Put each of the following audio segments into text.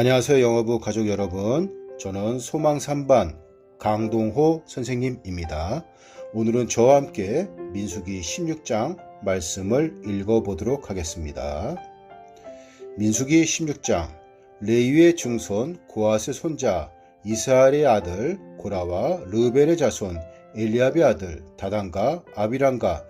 안녕하세요 영어부 가족 여러분. 저는 소망 3반 강동호 선생님입니다. 오늘은 저와 함께 민수기 16장 말씀을 읽어보도록 하겠습니다. 민수기 16장 레위의 중손 고아스의 손자 이스라엘의 아들 고라와 르벨의 자손 엘리압의 아들 다단과 아비람과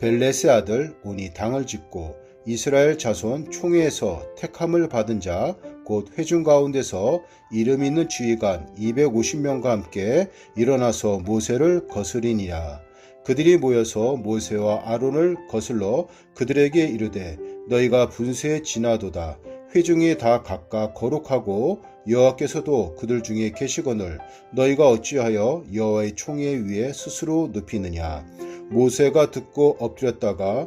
벨렛의 아들 온이 당을 짓고 이스라엘 자손 총회에서 택함을 받은 자 곧 회중 가운데서 이름 있는 지휘관 250명과 함께 일어나서 모세를 거스리니라. 그들이 모여서 모세와 아론을 거슬러 그들에게 이르되 너희가 분수에 지나도다. 회중이 다 각각 거룩하고 여호와께서도 그들 중에 계시거늘 너희가 어찌하여 여호와의 총회 위에 스스로 눕히느냐. 모세가 듣고 엎드렸다가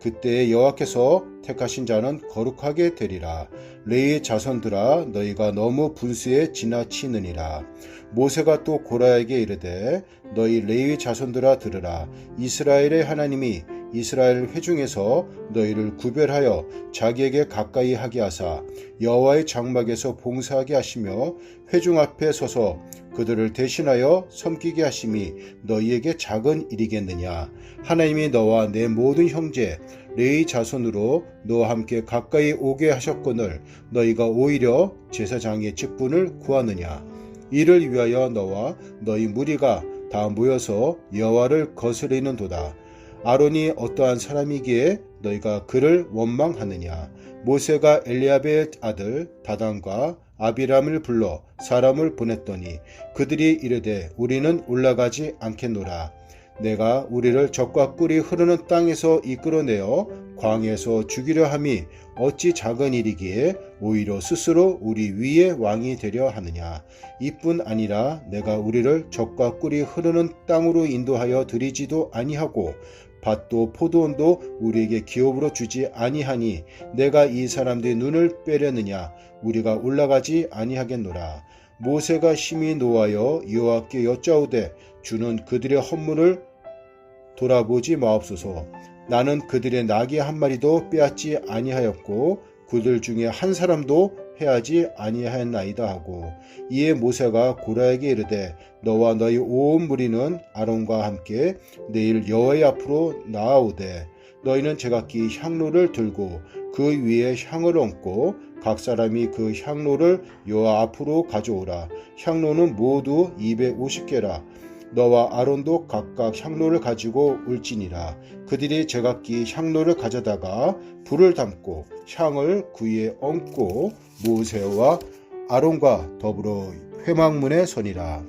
그때 여호와께서 택하신 자는 거룩하게 되리라. 레이의 자손들아 너희가 너무 분수에 지나치느니라. 모세가 또 고라에게 이르되 너희 레위 자손들아 들으라. 이스라엘의 하나님이 이스라엘 회중에서 너희를 구별하여 자기에게 가까이 하게 하사 여호와의 장막에서 봉사하게 하시며 회중 앞에 서서 그들을 대신하여 섬기게 하심이 너희에게 작은 일이겠느냐? 하나님이 너와 내 모든 형제 레이 자손으로 너와 함께 가까이 오게 하셨거늘 너희가 오히려 제사장의 직분을 구하느냐? 이를 위하여 너와 너희 무리가 다 모여서 여호와를 거스리는도다 아론이 어떠한 사람이기에 너희가 그를 원망하느냐? 모세가 엘리압의 아들 다단과 아비람을 불러 사람을 보냈더니 그들이 이르되 우리는 올라가지 않겠노라. 내가 우리를 적과 꿀이 흐르는 땅에서 이끌어내어 광에서 죽이려 함이 어찌 작은 일이기에 오히려 스스로 우리 위에 왕이 되려 하느냐? 이뿐 아니라 내가 우리를 적과 꿀이 흐르는 땅으로 인도하여 드리지도 아니하고 밭도 포도원도 우리에게 기업으로 주지 아니하니 내가 이 사람들의 눈을 빼려느냐? 우리가 올라가지 아니하겠노라. 모세가 심히 노하여 여호와께 여짜오되 주는 그들의 헌물을 돌아보지 마옵소서. 나는 그들의 나귀 한 마리도 빼앗지 아니하였고 그들 중에 한 사람도 해하지 아니하였나이다 하고 이에 모세가 고라에게 이르되 너와 너희 온 무리는 아론과 함께 내일 여호와의 앞으로 나아오되 너희는 제각기 향로를 들고 그 위에 향을 얹고 각 사람이 그 향로를 여호와 앞으로 가져오라. 향로는 모두 250개라 너와 아론도 각각 향로를 가지고 올지니라. 그들이 제각기 향로를 가져다가 불을 담고 향을 그 위에 얹고 모세와 아론과 더불어 회막문에 서니라.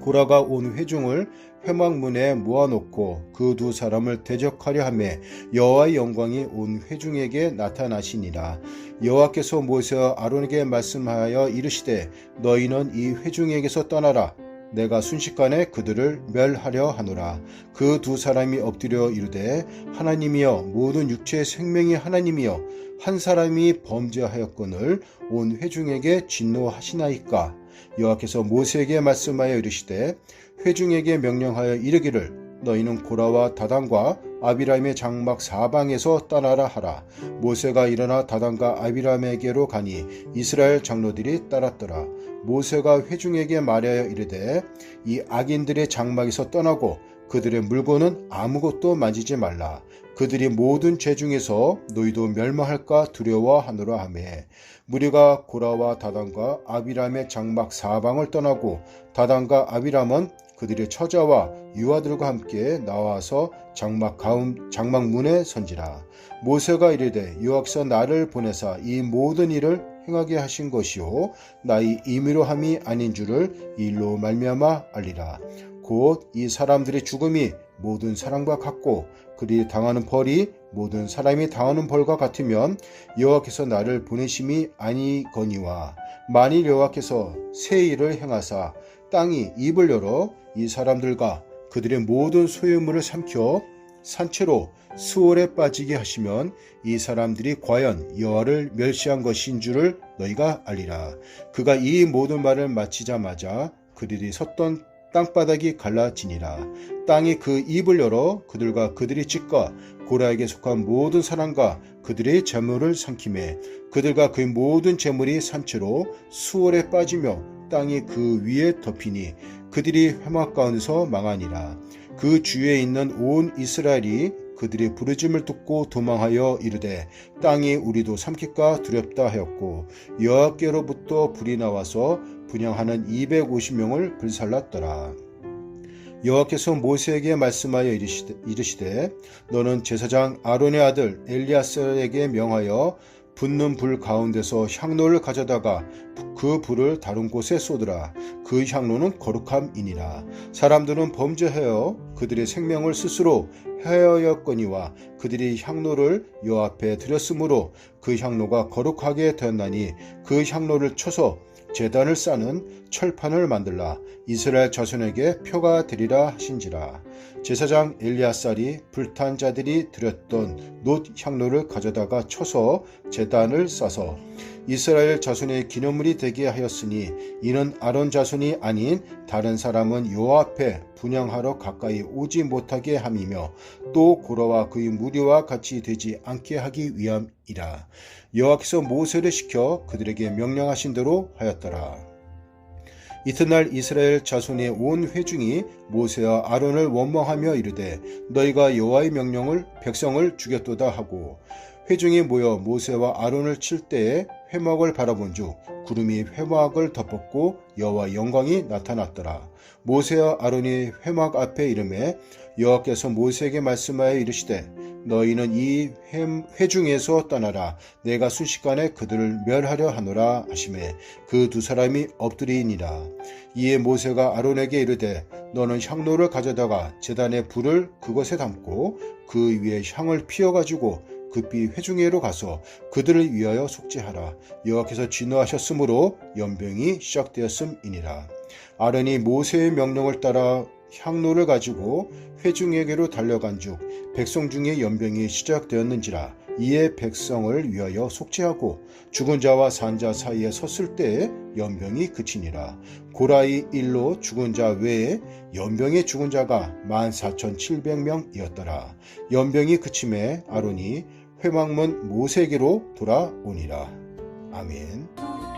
고라가 온 회중을 회막문에 모아놓고 그 두 사람을 대적하려 하매 여호와의 영광이 온 회중에게 나타나시니라. 여호와께서 모세와 아론에게 말씀하여 이르시되 너희는 이 회중에게서 떠나라 내가 순식간에 그들을 멸하려 하노라. 그 두 사람이 엎드려 이르되 하나님이여 모든 육체의 생명이 하나님이여 한 사람이 범죄하였거늘 온 회중에게 진노하시나이까 여호와께서 모세에게 말씀하여 이르시되 회중에게 명령하여 이르기를 너희는 고라와 다단과 아비람의 장막 사방에서 떠나라 하라. 모세가 일어나 다단과 아비람에게로 가니 이스라엘 장로들이 따랐더라. 모세가 회중에게 말하여 이르되 이 악인들의 장막에서 떠나고 그들의 물건은 아무것도 만지지 말라. 그들이 모든 죄 중에서 너희도 멸망할까 두려워하노라 하매 무리가 고라와 다단과 아비람의 장막 사방을 떠나고 다단과 아비람은 그들의 처자와 유아들과 함께 나와서 장막 가운 장막 문에 선지라 모세가 이르되 여호와께서 나를 보내사 이 모든 일을 행하게 하신 것이요. 나의 임의로 함이 아닌 줄을 이 일로 말미암아 알리라. 곧 이 사람들의 죽음이 모든 사람과 같고 그들이 당하는 벌이 모든 사람이 당하는 벌과 같으면 여호와께서 나를 보내심이 아니거니와 만일 여호와께서 새 일을 행하사 땅이 입을 열어 이 사람들과 그들의 모든 소유물을 삼켜 산채로 수월에 빠지게 하시면 이 사람들이 과연 여호와를 멸시한 것인 줄을 너희가 알리라. 그가 이 모든 말을 마치자마자 그들이 섰던 땅바닥이 갈라지니라. 땅이 그 입을 열어 그들과 그들이 집과 고라에게 속한 모든 사람과 그들의 재물을 삼킴에 그들과 그 모든 재물이 산채로 수월에 빠지며 땅이 그 위에 덮이니 그들이 회막 가운데서 망하니라. 그 주위에 있는 온 이스라엘이 그들의 부르짐을 듣고 도망하여 이르되 땅이 우리도 삼킬까 두렵다 하였고 여호와께로부터 불이 나와서 분양하는 250명을 불살랐더라. 여호와께서 모세에게 말씀하여 이르시되, 너는 제사장 아론의 아들 엘리아스에게 명하여 붙는 불 가운데서 향로를 가져다가 그 불을 다른 곳에 쏟으라. 그 향로는 거룩함이니라. 사람들은 범죄하여 그들의 생명을 스스로 헤어였거니와 그들이 향로를 여 앞에 드렸으므로 그 향로가 거룩하게 되었나니 그 향로를 쳐서 재단을 싸는 철판을 만들라. 이스라엘 자손에게 표가 되리라 하신지라. 제사장 엘리아살이 불탄 자들이 드렸던 놋 향로를 가져다가 쳐서 재단을 싸서 이스라엘 자손의 기념물이 되게 하였으니 이는 아론 자손이 아닌 다른 사람은 요 앞에 분양하러 가까이 오지 못하게 함이며 또 고라와 그의 무리와 같이 되지 않게 하기 위함이라 여호와께서 모세를 시켜 그들에게 명령하신 대로 하였더라. 이튿날 이스라엘 자손의 온 회중이 모세와 아론을 원망하며 이르되 너희가 여호와의 명령을 백성을 죽였도다 하고 회중이 모여 모세와 아론을 칠 때에 회막을 바라본 즉 구름이 회막을 덮었고 여호와 영광이 나타났더라. 모세와 아론이 회막 앞에 이름에 여호와께서 모세에게 말씀하여 이르시되 너희는 이 회중에서 떠나라 내가 순식간에 그들을 멸하려 하노라 하심에 그 두 사람이 엎드리니라 이에 모세가 아론에게 이르되 너는 향로를 가져다가 제단에 불을 그것에 담고 그 위에 향을 피워 가지고 급히 회중회로 가서 그들을 위하여 속죄하라. 여호와께서 진노하셨으므로 연병이 시작되었음이니라. 아론이 모세의 명령을 따라 향로를 가지고 회중에게로 달려간즉 백성 중에 연병이 시작되었는지라 이에 백성을 위하여 속죄하고 죽은 자와 산자 사이에 섰을 때에 연병이 그치니라 고라이 일로 죽은 자 외에 연병에 죽은 자가 만 사천 칠백 명이었더라 연병이 그침에 아론이 회막문 모세에게로 돌아오니라 아멘.